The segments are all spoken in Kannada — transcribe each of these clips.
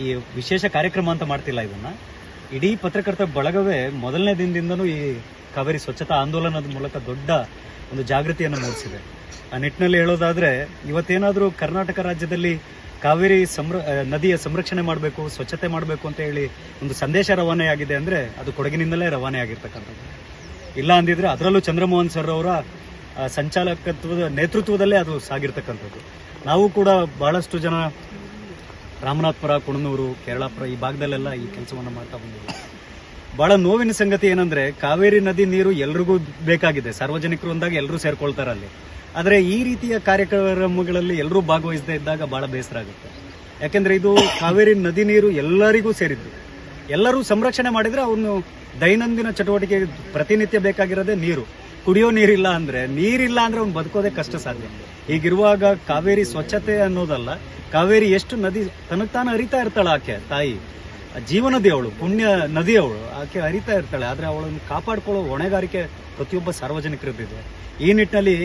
ಈ ವಿಶೇಷ ಕಾರ್ಯಕ್ರಮ ಅಂತ ಮಾಡ್ತಿಲ್ಲ ಇದನ್ನ ಇಡೀ ಪತ್ರಕರ್ತ ಬಳಗವೇ ಮೊದಲನೇ ದಿನದಿಂದನೂ ಈ ಕಾವೇರಿ ಸ್ವಚ್ಛತಾ ಆಂದೋಲನದ ಮೂಲಕ ದೊಡ್ಡ ಒಂದು ಜಾಗೃತಿಯನ್ನು ಮೂಡಿಸಿದೆ. ಆ ನಿಟ್ಟಿನಲ್ಲಿ ಹೇಳೋದಾದ್ರೆ, ಇವತ್ತೇನಾದರೂ ಕರ್ನಾಟಕ ರಾಜ್ಯದಲ್ಲಿ ಕಾವೇರಿ ಸಂರ ನದಿಯ ಸಂರಕ್ಷಣೆ ಮಾಡಬೇಕು, ಸ್ವಚ್ಛತೆ ಮಾಡಬೇಕು ಅಂತ ಹೇಳಿ ಒಂದು ಸಂದೇಶ ರವಾನೆ ಆಗಿದೆ ಅಂದರೆ ಅದು ಕೊಡಗಿನಿಂದಲೇ ರವಾನೆ ಆಗಿರ್ತಕ್ಕಂಥದ್ದು. ಇಲ್ಲ ಅಂದಿದ್ರೆ ಅದರಲ್ಲೂ ಚಂದ್ರಮೋಹನ್ ಸರ್ ಅವರ ಸಂಚಾಲಕತ್ವದ ನೇತೃತ್ವದಲ್ಲೇ ಅದು ಸಾಗಿರ್ತಕ್ಕಂಥದ್ದು. ನಾವು ಕೂಡ ಬಹಳಷ್ಟು ಜನ ರಾಮನಾಥ್ಪುರ, ಕುಣನೂರು, ಕೇರಳಾಪುರ ಈ ಭಾಗದಲ್ಲೆಲ್ಲ ಈ ಕೆಲಸವನ್ನು ಮಾಡ್ತಾ ಬಂದಿದ್ದೀವಿ. ಬಹಳ ನೋವಿನ ಸಂಗತಿ ಏನಂದ್ರೆ ಕಾವೇರಿ ನದಿ ನೀರು ಎಲ್ರಿಗೂ ಬೇಕಾಗಿದೆ. ಸಾರ್ವಜನಿಕರು ಅಂದಾಗ ಎಲ್ಲರೂ ಸೇರ್ಕೊಳ್ತಾರೆ ಅಲ್ಲಿ. ಆದರೆ ಈ ರೀತಿಯ ಕಾರ್ಯಕ್ರಮಗಳಲ್ಲಿ ಎಲ್ಲರೂ ಭಾಗವಹಿಸದೇ ಇದ್ದಾಗ ಬಹಳ ಬೇಸರ ಆಗುತ್ತೆ. ಯಾಕೆಂದ್ರೆ ಇದು ಕಾವೇರಿ ನದಿ ನೀರು ಎಲ್ಲರಿಗೂ ಸೇರಿದ್ದು. ಎಲ್ಲರೂ ಸಂರಕ್ಷಣೆ ಮಾಡಿದರೆ ಅವನು ದೈನಂದಿನ ಚಟುವಟಿಕೆ ಪ್ರತಿನಿತ್ಯ ಬೇಕಾಗಿರೋದೇ ನೀರು. ಕುಡಿಯೋ ನೀರಿಲ್ಲ ಅಂದ್ರೆ ನೀರಿಲ್ಲ ಅಂದ್ರೆ ಅವ್ನು ಬದುಕೋದೇ ಕಷ್ಟ ಸಾಧ್ಯ. ಹೀಗಿರುವಾಗ ಕಾವೇರಿ ಸ್ವಚ್ಛತೆ ಅನ್ನೋದಲ್ಲ, ಕಾವೇರಿ ಎಷ್ಟು ನದಿ ತನಗೆ ತಾನು ಅರಿತಾ ಇರ್ತಾಳೆ ಆಕೆ, ತಾಯಿ. ಜೀವನದಿ ಅವಳು ಪುಣ್ಯ ನದಿ ಅವಳು, ಆಕೆ ಹರಿತಾ ಇರ್ತಾಳೆ. ಆದ್ರೆ ಅವಳನ್ನು ಕಾಪಾಡ್ಕೊಳ್ಳೋ ಹೊಣೆಗಾರಿಕೆ ಪ್ರತಿಯೊಬ್ಬ ಸಾರ್ವಜನಿಕರದ್ದಿದೆ ಈ ನಿಟ್ಟಿನಲ್ಲಿ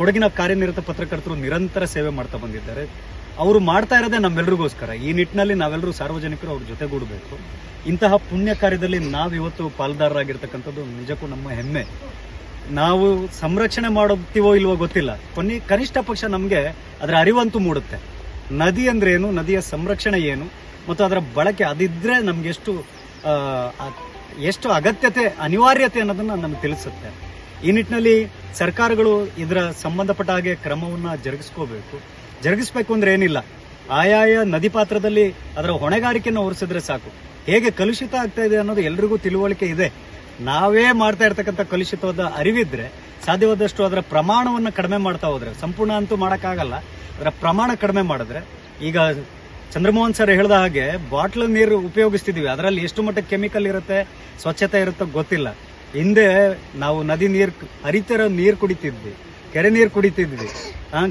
ಕೊಡಗಿನ ಕಾರ್ಯನಿರತ ಪತ್ರಕರ್ತರು ನಿರಂತರ ಸೇವೆ ಮಾಡ್ತಾ ಬಂದಿದ್ದಾರೆ. ಅವರು ಮಾಡ್ತಾ ಇರೋದೇ ನಮ್ಮೆಲ್ಲರಿಗೋಸ್ಕರ ಈ ನಿಟ್ಟಿನಲ್ಲಿ ನಾವೆಲ್ಲರೂ ಸಾರ್ವಜನಿಕರು ಅವ್ರ ಜೊತೆಗೂಡಬೇಕು. ಇಂತಹ ಪುಣ್ಯ ಕಾರ್ಯದಲ್ಲಿ ನಾವಿವತ್ತು ಪಾಲ್ದಾರರಾಗಿರ್ತಕ್ಕಂಥದ್ದು ನಿಜಕ್ಕೂ ನಮ್ಮ ಹೆಮ್ಮೆ. ನಾವು ಸಂರಕ್ಷಣೆ ಮಾಡುತ್ತೀವೋ ಇಲ್ವೋ ಗೊತ್ತಿಲ್ಲ. ಕೊನೆ ಕನಿಷ್ಠ ಪಕ್ಷ ನಮಗೆ ಅದರ ಅರಿವಂತೂ ಮೂಡುತ್ತೆ. ನದಿ ಅಂದ್ರೆ ಏನು? ನದಿಯ ಸಂರಕ್ಷಣೆ ಏನು? ಮತ್ತು ಅದರ ಬಳಕೆ ಅದಿದ್ರೆ ನಮ್ಗೆ ಎಷ್ಟು ಎಷ್ಟು ಅಗತ್ಯತೆ, ಅನಿವಾರ್ಯತೆ ಅನ್ನೋದನ್ನ ನಮ್ಗೆ ತಿಳಿಸುತ್ತೆ. ಈ ನಿಟ್ಟಿನಲ್ಲಿ ಸರ್ಕಾರಗಳು ಇದರ ಸಂಬಂಧಪಟ್ಟ ಹಾಗೆ ಕ್ರಮವನ್ನ ಜರುಗಿಸ್ಕೋಬೇಕು. ಜರುಗಿಸ್ಬೇಕು ಅಂದ್ರೆ ಏನಿಲ್ಲ. ಆಯಾಯ ನದಿ ಪಾತ್ರದಲ್ಲಿ ಅದರ ಹೊಣೆಗಾರಿಕೆಯನ್ನು ಹೊರಿಸಿದ್ರೆ ಸಾಕು. ಹೇಗೆ ಕಲುಷಿತ ಆಗ್ತಾ ಇದೆ ಅನ್ನೋದು ಎಲ್ರಿಗೂ ತಿಳುವಳಿಕೆ ಇದೆ. ನಾವೇ ಮಾಡ್ತಾ ಇರ್ತಕ್ಕಂಥ ಕಲುಷಿತವಾದ ಅರಿವಿದ್ರೆ ಸಾಧ್ಯವಾದಷ್ಟು ಅದರ ಪ್ರಮಾಣವನ್ನು ಕಡಿಮೆ ಮಾಡ್ತಾ ಹೋದ್ರೆ, ಸಂಪೂರ್ಣ ಅಂತೂ ಮಾಡೋಕ್ಕಾಗಲ್ಲ, ಅದರ ಪ್ರಮಾಣ ಕಡಿಮೆ ಮಾಡಿದ್ರೆ, ಈಗ ಚಂದ್ರಮೋಹನ್ ಸರ್ ಹೇಳಿದ ಹಾಗೆ ಬಾಟ್ಲ್ ನೀರು ಉಪಯೋಗಿಸ್ತಿದ್ದೀವಿ ಅದರಲ್ಲಿ ಎಷ್ಟು ಮಟ್ಟಕ್ಕೆ ಕೆಮಿಕಲ್ ಇರುತ್ತೆ, ಸ್ವಚ್ಛತೆ ಇರುತ್ತೋ ಗೊತ್ತಿಲ್ಲ. ಹಿಂದೆ ನಾವು ನದಿ ನೀರು, ಹರಿತಿರೋ ನೀರು ಕುಡಿತಿದ್ವಿ, ಕೆರೆ ನೀರು ಕುಡಿತಿದ್ವಿ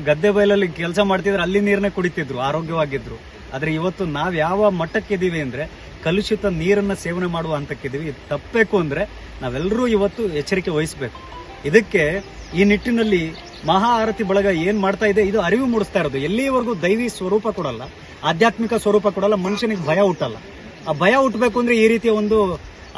ಗದ್ದೆ ಬಯಲಲ್ಲಿ ಕೆಲಸ ಮಾಡ್ತಿದ್ರೆ ಅಲ್ಲಿ ನೀರನ್ನೇ ಕುಡಿತಿದ್ರು, ಆರೋಗ್ಯವಾಗಿದ್ರು. ಆದರೆ ಇವತ್ತು ನಾವು ಯಾವ ಮಟ್ಟಕ್ಕಿದ್ದೀವಿ ಅಂದ್ರೆ ಕಲುಷಿತ ನೀರನ್ನ ಸೇವನೆ ಮಾಡುವ ಹಂತಕ್ಕಿದ್ದೀವಿ. ಇದು ತಪ್ಪಬೇಕು ಅಂದ್ರೆ ನಾವೆಲ್ಲರೂ ಇವತ್ತು ಎಚ್ಚರಿಕೆ ವಹಿಸಬೇಕು. ಇದಕ್ಕೆ ಈ ನಿಟ್ಟಿನಲ್ಲಿ ಮಹಾ ಆರತಿ ಬಳಗ ಏನು ಮಾಡ್ತಾ ಇದೆ, ಇದು ಅರಿವು ಮೂಡಿಸ್ತಾ ಇರೋದು. ಎಲ್ಲಿವರೆಗೂ ದೈವಿ ಸ್ವರೂಪ ಕೊಡಲ್ಲ, ಆಧ್ಯಾತ್ಮಿಕ ಸ್ವರೂಪ ಕೊಡಲ್ಲ, ಮನುಷ್ಯನಿಗೆ ಭಯ ಹುಟ್ಟಲ್ಲ. ಆ ಭಯ ಹುಟ್ಟಬೇಕು ಅಂದ್ರೆ ಈ ರೀತಿಯ ಒಂದು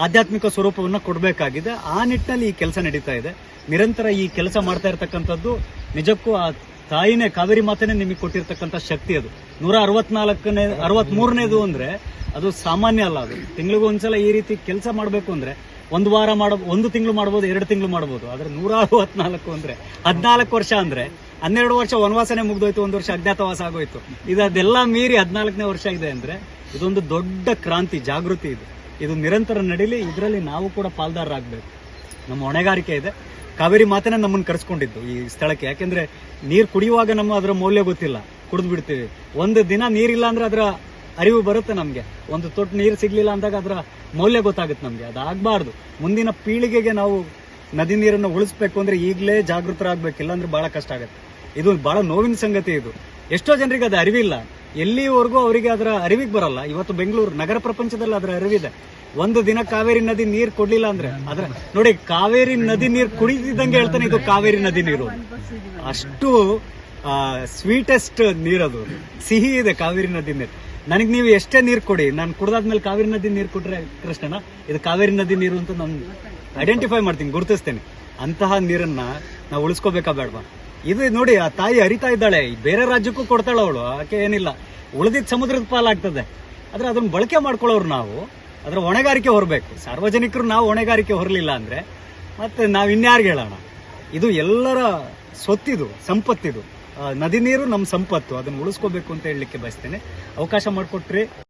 ಆಧ್ಯಾತ್ಮಿಕ ಸ್ವರೂಪವನ್ನು ಕೊಡಬೇಕಾಗಿದೆ. ಆ ನಿಟ್ಟಿನಲ್ಲಿ ಈ ಕೆಲಸ ನಡೀತಾ ಇದೆ. ನಿರಂತರ ಈ ಕೆಲಸ ಮಾಡ್ತಾ ಇರತಕ್ಕಂಥದ್ದು ನಿಜಕ್ಕೂ ಆ ತಾಯಿನೇ ಕಾವೇರಿ ಮಾತೇನೆ ನಿಮಗೆ ಕೊಟ್ಟಿರ್ತಕ್ಕಂಥ ಶಕ್ತಿ ಅದು. ನೂರ ಅರವತ್ನಾಲ್ಕನೇ, ಅರವತ್ಮೂರನೇದು ಅಂದ್ರೆ ಅದು ಸಾಮಾನ್ಯ ಅಲ್ಲ ಅದು. ತಿಂಗಳಿಗೊಂದ್ಸಲ ಒಂದ್ಸಲ ಈ ರೀತಿ ಕೆಲಸ ಮಾಡಬೇಕು ಅಂದ್ರೆ ಒಂದು ವಾರ ಮಾಡ, ಒಂದು ತಿಂಗಳು ಮಾಡ್ಬೋದು, ಎರಡು ತಿಂಗಳು ಮಾಡ್ಬೋದು. ಆದ್ರೆ ನೂರ ಅರವತ್ನಾಲ್ಕು ಅಂದ್ರೆ ಹದಿನಾಲ್ಕು ವರ್ಷ ಅಂದ್ರೆ ಹನ್ನೆರಡು ವರ್ಷ ವನವಾಸನೆ ಮುಗ್ದೋಯ್ತು, ಒಂದು ವರ್ಷ ಅಜ್ಞಾತವಾಸ ಆಗೋಯ್ತು. ಇದು ಅದೆಲ್ಲ ಮೀರಿ ಹದಿನಾಲ್ಕನೇ ವರ್ಷ ಇದೆ ಅಂದ್ರೆ ಇದೊಂದು ದೊಡ್ಡ ಕ್ರಾಂತಿ, ಜಾಗೃತಿ ಇದು. ಇದು ನಿರಂತರ ನಡೀಲಿ, ಇದರಲ್ಲಿ ನಾವು ಕೂಡ ಪಾಲ್ದಾರರಾಗಬೇಕು. ನಮ್ಮ ಹೊಣೆಗಾರಿಕೆ ಇದೆ. ಕಾವೇರಿ ಮಾತನ್ನ ನಮ್ಮನ್ನು ಕರೆಸ್ಕೊಂಡಿದ್ದು ಈ ಸ್ಥಳಕ್ಕೆ. ಯಾಕೆಂದ್ರೆ ನೀರು ಕುಡಿಯುವಾಗ ನಮ್ಮ ಅದರ ಮೌಲ್ಯ ಗೊತ್ತಿಲ್ಲ. ಕುಡಿದು ಬಿಡ್ತೀವಿ. ಒಂದು ದಿನ ನೀರಿಲ್ಲ ಅಂದ್ರೆ ಅದರ ಅರಿವು ಬರುತ್ತೆ ನಮಗೆ. ಒಂದು ತೊಟ್ಟು ನೀರು ಸಿಗ್ಲಿಲ್ಲ ಅಂದಾಗ ಅದರ ಮೌಲ್ಯ ಗೊತ್ತಾಗುತ್ತೆ ನಮಗೆ. ಅದಾಗಬಾರ್ದು ಮುಂದಿನ ಪೀಳಿಗೆಗೆ ನಾವು ನದಿ ನೀರನ್ನು ಉಳಿಸ್ಬೇಕು ಅಂದ್ರೆ ಈಗಲೇ ಜಾಗೃತರಾಗಬೇಕು ಅಂದ್ರೆ ಬಹಳ ಕಷ್ಟ ಆಗುತ್ತೆ. ಇದು ಬಹಳ ನೋವಿನ ಸಂಗತಿ ಇದು. ಎಷ್ಟೋ ಜನರಿಗೆ ಅದು ಅರಿವಿಲ್ಲ. ಎಲ್ಲಿವರೆಗೂ ಅವರಿಗೆ ಅದರ ಅರಿವಿಗೆ ಬರಲ್ಲ. ಇವತ್ತು ಬೆಂಗಳೂರು ನಗರ ಪ್ರಪಂಚದಲ್ಲಿ ಅದರ ಅರಿವಿದೆ. ಒಂದು ದಿನ ಕಾವೇರಿ ನದಿ ನೀರು ಕೊಡ್ಲಿಲ್ಲ ಅಂದ್ರೆ ಅದ್ರ ನೋಡಿ, ಕಾವೇರಿ ನದಿ ನೀರು ಕುಡಿದಿದ್ದಂಗೆ ಹೇಳ್ತಾನೆ ಇದು ಕಾವೇರಿ ನದಿ ನೀರು. ಅಷ್ಟು ಸ್ವೀಟೆಸ್ಟ್ ನೀರದು ಸಿಹಿ ಇದೆ ಕಾವೇರಿ ನದಿ ನೀರು. ನನಗೆ ನೀವು ಎಷ್ಟೇ ನೀರು ಕೊಡಿ, ನಾನು ಕುಡ್ದಾದ್ಮೇಲೆ ಕಾವೇರಿ ನದಿ ನೀರು ಕೊಟ್ರೆ ಕೃಷ್ಣನ, ಇದು ಕಾವೇರಿ ನದಿ ನೀರು ಅಂತ ನಾನು ಐಡೆಂಟಿಫೈ ಮಾಡ್ತೀನಿ, ಗುರುತಿಸ್ತೇನೆ. ಅಂತಹ ನೀರನ್ನ ನಾವು ಉಳಿಸ್ಕೋಬೇಕಾ ಬೇಡವಾ? ಇದು ನೋಡಿ, ಆ ತಾಯಿ ಅರಿತಾ ಇದ್ದಾಳೆ. ಬೇರೆ ರಾಜ್ಯಕ್ಕೂ ಕೊಡ್ತಾಳೆ ಅವಳು. ಆಕೆ ಏನಿಲ್ಲ. ಉಳಿದಿದ್ದ ಸಮುದ್ರದ ಪಾಲಾಗ್ತದೆ. ಆದ್ರೆ ಅದನ್ನ ಬಳಕೆ ಮಾಡ್ಕೊಳ್ಳೋರು ನಾವು. ಅದರ ಹೊಣೆಗಾರಿಕೆ ಹೊರಬೇಕು. ಸಾರ್ವಜನಿಕರು ನಾವು ಹೊಣೆಗಾರಿಕೆ ಹೊರಲಿಲ್ಲ ಅಂದ್ರೆ ಮತ್ತೆ ನಾವು ಇನ್ಯಾರಿಗೆ ಹೇಳೋಣ? ಇದು ಎಲ್ಲರ ಸ್ವತ್ತಿದು ಸಂಪತ್ತಿದು. ನದಿ ನೀರು ನಮ್ಮ ಸಂಪತ್ತು. ಅದನ್ನು ಉಳಿಸ್ಕೋಬೇಕು ಅಂತ ಹೇಳಲಿಕ್ಕೆ ಬಯಸ್ತೇನೆ. ಅವಕಾಶ ಮಾಡಿಕೊಟ್ರಿ.